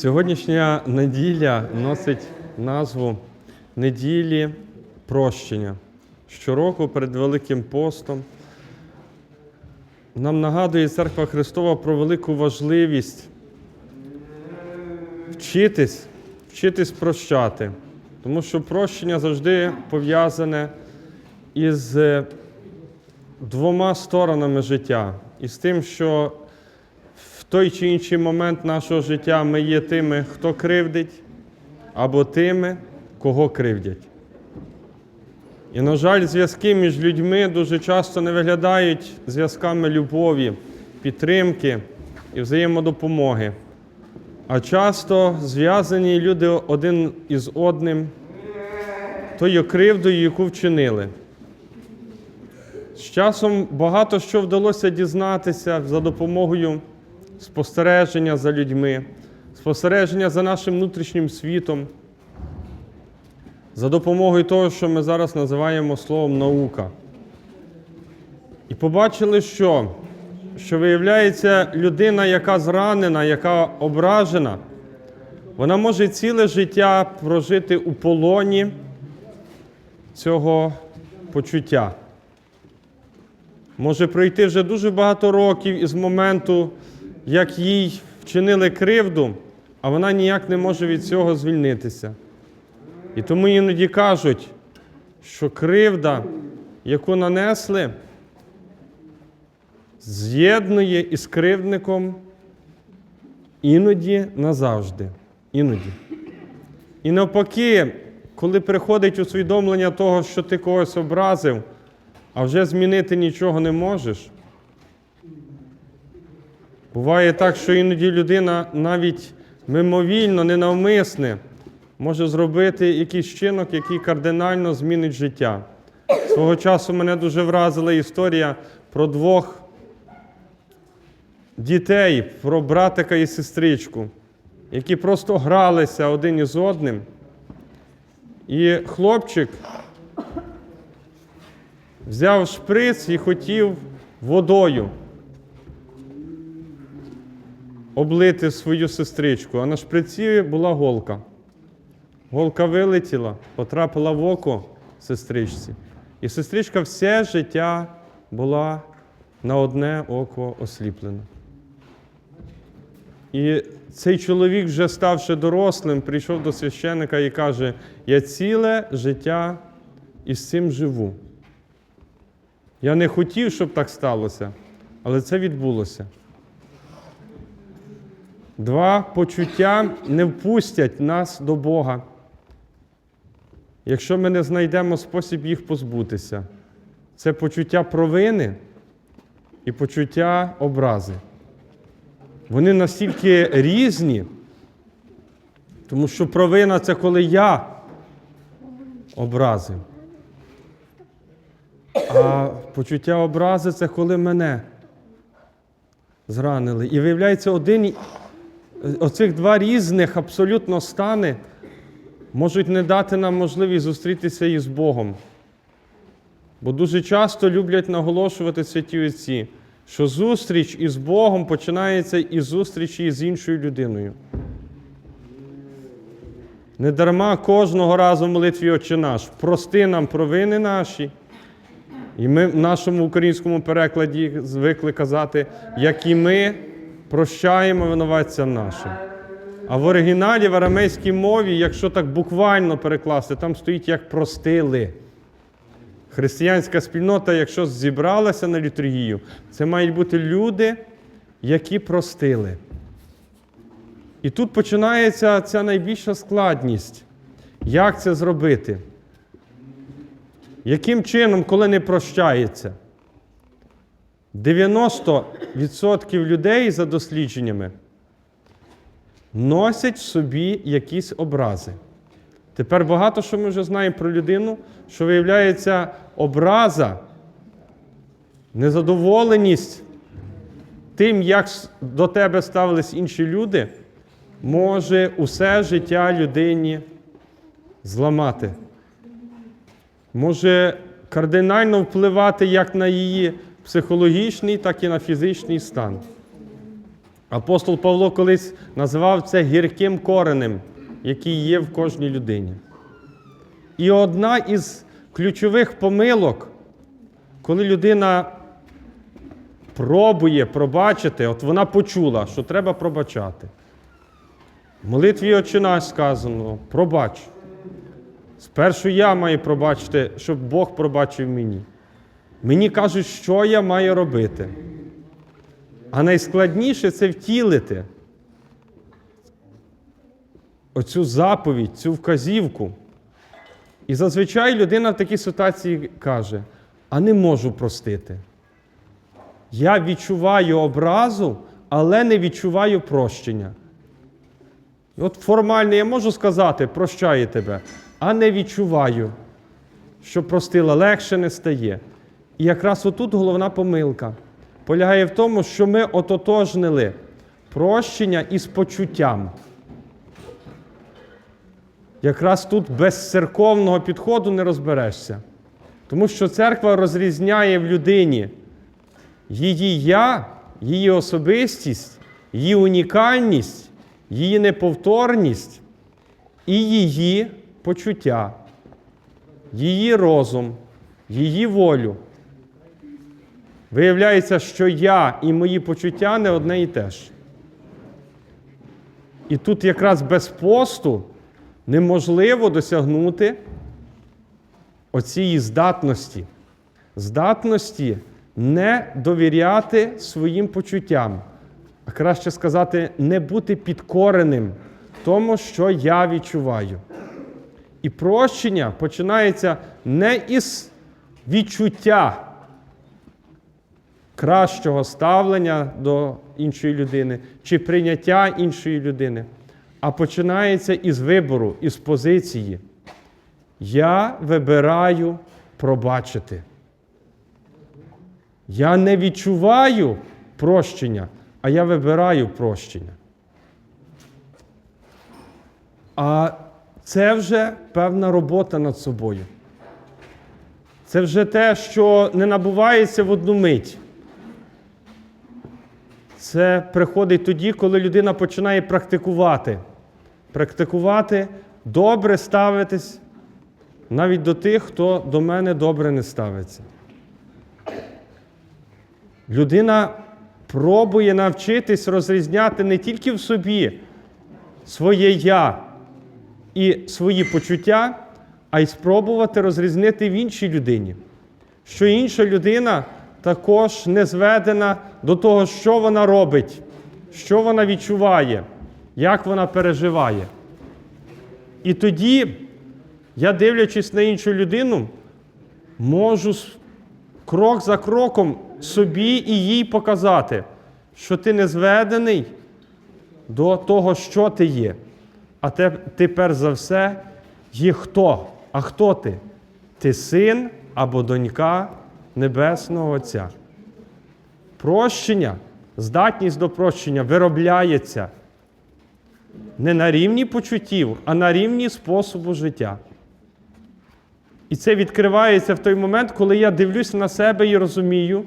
Сьогоднішня неділя носить назву неділі прощення. Щороку перед Великим постом нам нагадує Церква Христова про велику важливість вчитись, вчитись прощати. Тому що прощення завжди пов'язане із е, двома сторонами життя. Із тим, що той чи інший момент нашого життя ми є тими, хто кривдить, або тими, кого кривдять. І, на жаль, зв'язки між людьми дуже часто не виглядають зв'язками любові, підтримки і взаємодопомоги. А часто зв'язані люди один із одним тою кривдою, яку вчинили. З часом багато що вдалося дізнатися за допомогою спостереження за людьми, спостереження за нашим внутрішнім світом, за допомогою того, що ми зараз називаємо словом наука. І побачили, що, що виявляється, людина, яка зранена, яка ображена, вона може ціле життя прожити у полоні цього почуття. Може пройти вже дуже багато років із моменту, як їй вчинили кривду, а вона ніяк не може від цього звільнитися. І тому іноді кажуть, що кривда, яку нанесли, з'єднує із кривдником іноді назавжди. Іноді. І навпаки, коли приходить усвідомлення того, що ти когось образив, а вже змінити нічого не можеш. Буває так, що іноді людина навіть мимовільно, ненавмисне може зробити якийсь чинок, який кардинально змінить життя. Свого часу мене дуже вразила історія про двох дітей, про братика і сестричку, які просто гралися один із одним. І хлопчик взяв шприц і хотів водою облити свою сестричку, а на шприці була голка. Голка вилетіла, потрапила в око сестричці. І сестричка все життя була на одне око осліплена. І цей чоловік, вже ставши дорослим, прийшов до священика і каже: Я ціле життя із цим живу. Я не хотів, щоб так сталося, але це відбулося. Два почуття не впустять нас до Бога, якщо ми не знайдемо спосіб їх позбутися. Це почуття провини і почуття образи. Вони настільки різні, тому що провина це коли я образив. А почуття образи це коли мене зранили. І виявляється, один оцих два різних абсолютно стани можуть не дати нам можливість зустрітися із Богом. Бо дуже часто люблять наголошувати святі отці, що зустріч із Богом починається із зустрічі із іншою людиною. Недарма кожного разу в молитві Отче наш, прости нам провини наші. І ми в нашому українському перекладі звикли казати, як і ми прощаємо винуватцям нашим. А в оригіналі, в арамейській мові, якщо так буквально перекласти, там стоїть як простили. Християнська спільнота, якщо зібралася на літургію, це мають бути люди, які простили. І тут починається ця найбільша складність. Як це зробити? Яким чином, коли не прощається? 90% людей за дослідженнями носять в собі якісь образи. Тепер багато що ми вже знаємо про людину, що виявляється образа, незадоволеність тим, як до тебе ставились інші люди, може усе життя людині зламати. Може кардинально впливати як на її психологічний, так і на фізичний стан. Апостол Павло колись називав це гірким коренем, який є в кожній людині. І одна із ключових помилок, коли людина пробує пробачити, от вона почула, що треба пробачати. В молитві «Отче наш» сказано, пробач. Спершу я маю пробачити, щоб Бог пробачив мені. Мені кажуть, що я маю робити. А найскладніше це втілити оцю заповідь, цю вказівку. І зазвичай людина в такій ситуації каже: а не можу простити. Я відчуваю образу, але не відчуваю прощення. І от формально я можу сказати, прощаю тебе, а не відчуваю, що простила легше не стає. І якраз отут головна помилка полягає в тому, що ми ототожнили прощення із почуттям. Якраз тут без церковного підходу не розберешся. Тому що церква розрізняє в людині її я, її особистість, її унікальність, її неповторність і її почуття, її розум, її волю. Виявляється, що я і мої почуття не одне і те ж. І тут якраз без посту неможливо досягнути оцієї здатності. Здатності не довіряти своїм почуттям, а краще сказати, не бути підкореним тому, що я відчуваю. І прощення починається не із відчуття кращого ставлення до іншої людини чи прийняття іншої людини, а починається із вибору, із позиції. Я вибираю пробачити. Я не відчуваю прощення, а я вибираю прощення. А це вже певна робота над собою. Це вже те, що не набувається в одну мить. Це приходить тоді, коли людина починає практикувати. Практикувати, добре ставитись навіть до тих, хто до мене добре не ставиться. Людина пробує навчитись розрізняти не тільки в собі своє я і свої почуття, а й спробувати розрізнити в іншій людині, що інша людина також не зведена до того, що вона робить, що вона відчуває, як вона переживає. І тоді я, дивлячись на іншу людину, можу крок за кроком собі і їй показати, що ти не зведений до того, що ти є. А те, ти перш за все є хто? А хто ти? Ти син або донька Небесного Отця. Прощення, здатність до прощення виробляється не на рівні почуттів, а на рівні способу життя. І це відкривається в той момент, коли я дивлюся на себе і розумію,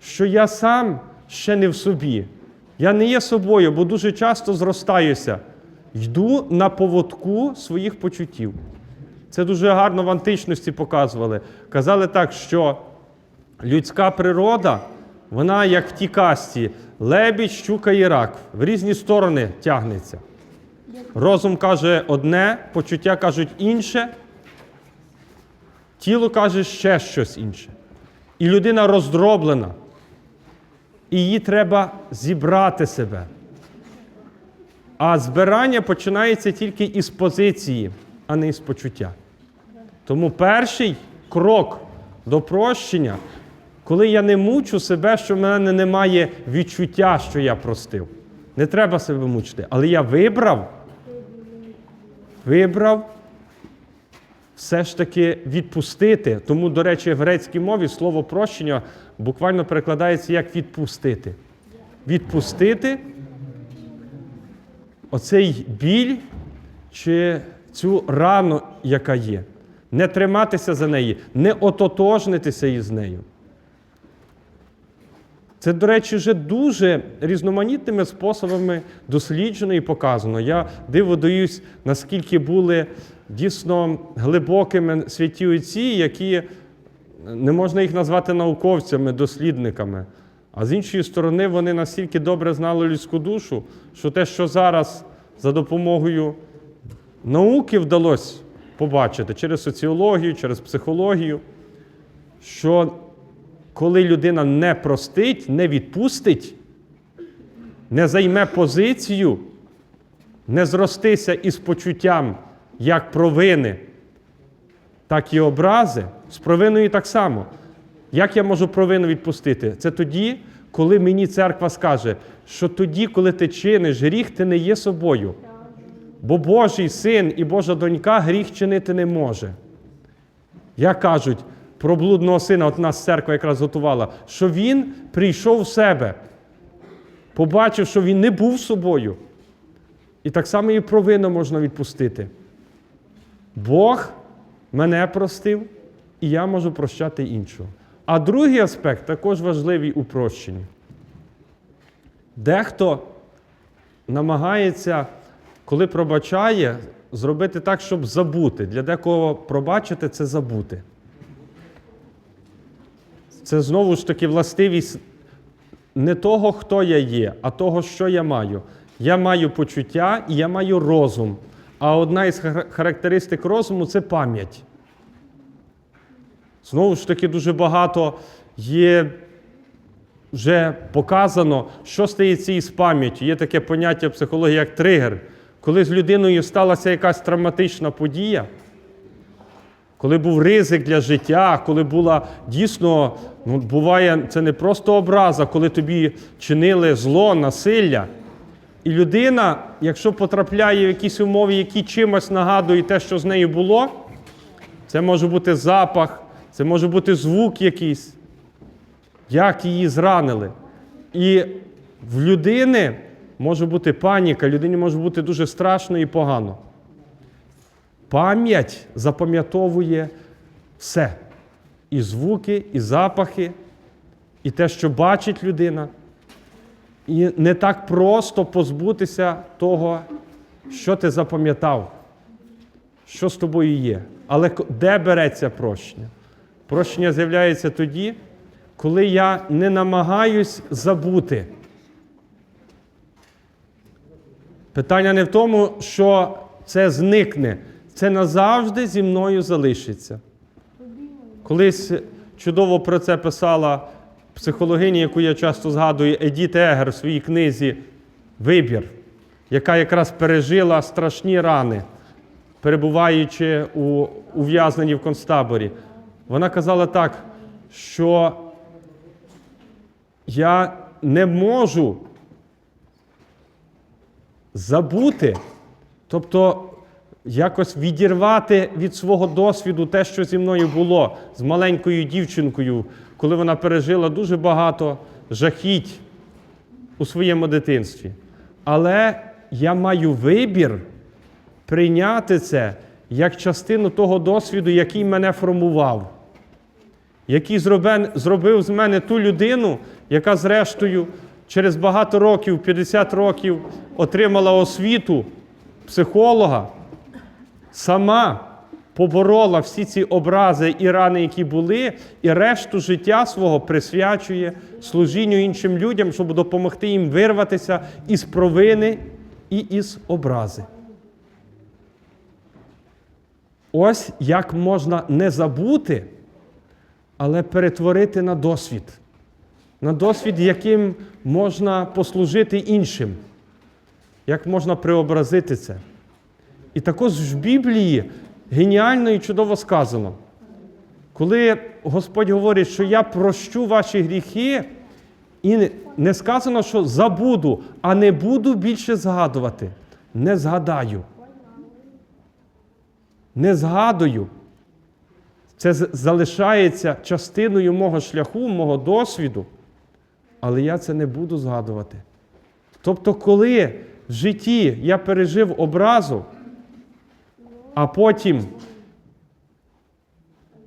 що я сам ще не в собі. Я не є собою, бо дуже часто зростаюся. Йду на поводку своїх почуттів. Це дуже гарно в античності показували. Казали так, що людська природа, вона як в тій касті, лебідь, щука і рак, в різні сторони тягнеться. Розум каже одне, почуття кажуть інше, тіло каже ще щось інше. І людина роздроблена. І їй треба зібрати себе. А збирання починається тільки із позиції, а не із почуття. Тому перший крок до прощення, коли я не мучу себе, що в мене немає відчуття, що я простив. Не треба себе мучити. Але я вибрав, вибрав все ж таки відпустити. Тому, до речі, в грецькій мові слово прощення буквально перекладається як відпустити. Відпустити оцей біль чи цю рану, яка є. Не триматися за неї, не ототожнитися із нею. Це, до речі, вже дуже різноманітними способами досліджено і показано. Я диво даюсь, наскільки були дійсно глибокими святі отці, які не можна їх назвати науковцями, дослідниками. А з іншої сторони, вони настільки добре знали людську душу, що те, що зараз за допомогою науки вдалося побачити через соціологію, через психологію, що коли людина не простить, не відпустить, не займе позицію, не зростися із почуттям як провини, так і образи, з провиною так само. Як я можу провину відпустити? Це тоді, коли мені церква скаже, що тоді, коли ти чиниш гріх, ти не є собою. Бо Божий син і Божа донька гріх чинити не може. Як кажуть про блудного сина, от нас церква якраз готувала, що він прийшов в себе, побачив, що він не був собою. І так само і провину можна відпустити. Бог мене простив, і я можу прощати іншого. А другий аспект також важливий у прощенні. Дехто намагається, коли пробачає, зробити так, щоб забути. Для декого пробачити це забути. Це знову ж таки властивість не того, хто я є, а того, що я маю. Я маю почуття і я маю розум. А одна із характеристик розуму це пам'ять. Знову ж таки, дуже багато є вже показано, що стається із пам'яттю. Є таке поняття в психології, як тригер. Коли з людиною сталася якась травматична подія, коли був ризик для життя, коли була дійсно, ну, буває, це не просто образа, коли тобі чинили зло, насилля. І людина, якщо потрапляє в якісь умови, які чимось нагадують те, що з нею було, це може бути запах, це може бути звук якийсь, як її зранили. І в людини може бути паніка, людині може бути дуже страшно і погано. Пам'ять запам'ятовує все. І звуки, і запахи, і те, що бачить людина. І не так просто позбутися того, що ти запам'ятав, що з тобою є. Але де береться прощення? Прощення з'являється тоді, коли я не намагаюсь забути. Питання не в тому, що це зникне, це назавжди зі мною залишиться. Колись чудово про це писала психологиня, яку я часто згадую, Едіт Егер в своїй книзі Вибір, яка якраз пережила страшні рани, перебуваючи у ув'язненні в концтаборі. Вона казала так, що я не можу забути, тобто якось відірвати від свого досвіду те, що зі мною було з маленькою дівчинкою, коли вона пережила дуже багато жахіть у своєму дитинстві. Але я маю вибір прийняти це як частину того досвіду, який мене формував, який зробив з мене ту людину, яка, зрештою, через багато років, 50 років, отримала освіту психолога, сама поборола всі ці образи і рани, які були, і решту життя свого присвячує служінню іншим людям, щоб допомогти їм вирватися із провини і із образи. Ось як можна не забути, але перетворити на досвід. На досвід, яким можна послужити іншим, як можна преобразити це. І також в Біблії геніально і чудово сказано. Коли Господь говорить, що я прощу ваші гріхи, і не- сказано, що забуду, а не буду більше згадувати. Не згадаю. Не згадую. Це залишається частиною мого шляху, мого досвіду, але я це не буду згадувати. Тобто, коли в житті я пережив образу, а потім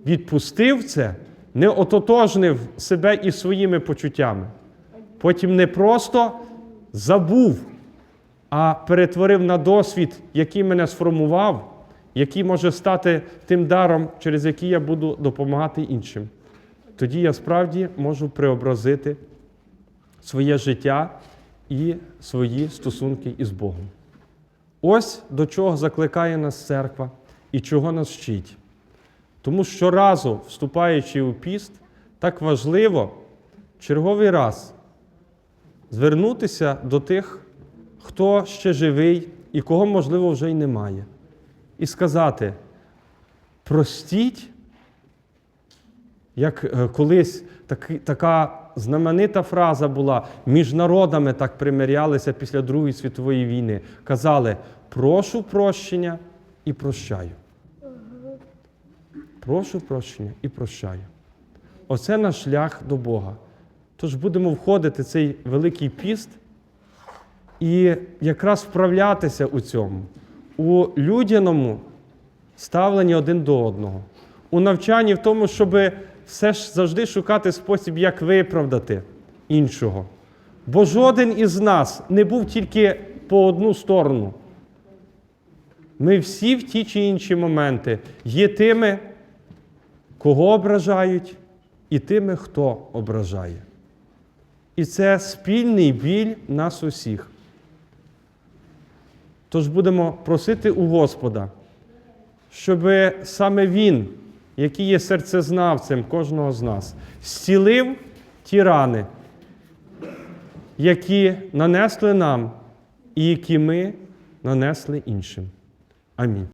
відпустив це, не ототожнив себе із своїми почуттями, потім не просто забув, а перетворив на досвід, який мене сформував, який може стати тим даром, через який я буду допомагати іншим. Тоді я справді можу преобразити своє життя і свої стосунки із Богом. Ось до чого закликає нас церква і чого нас вчить. Тому щоразу, вступаючи у піст, так важливо черговий раз звернутися до тих, хто ще живий і кого, можливо, вже й немає. І сказати: простіть, як е, колись таки- така знаменита фраза була, між народами так примирялися після Другої світової війни. Казали: прошу прощення і прощаю. Прошу прощення і прощаю. Оце наш шлях до Бога. Тож будемо входити в цей великий піст і якраз вправлятися у цьому, у людяному ставленні один до одного, у навчанні в тому, щоб все ж завжди шукати спосіб, як виправдати іншого. Бо жоден із нас не був тільки по одну сторону. Ми всі в ті чи інші моменти є тими, кого ображають, і тими, хто ображає. І це спільний біль нас усіх. Тож будемо просити у Господа, щоб саме Він, який є серцезнавцем кожного з нас, зцілив ті рани, які нанесли нам і які ми нанесли іншим. Амінь.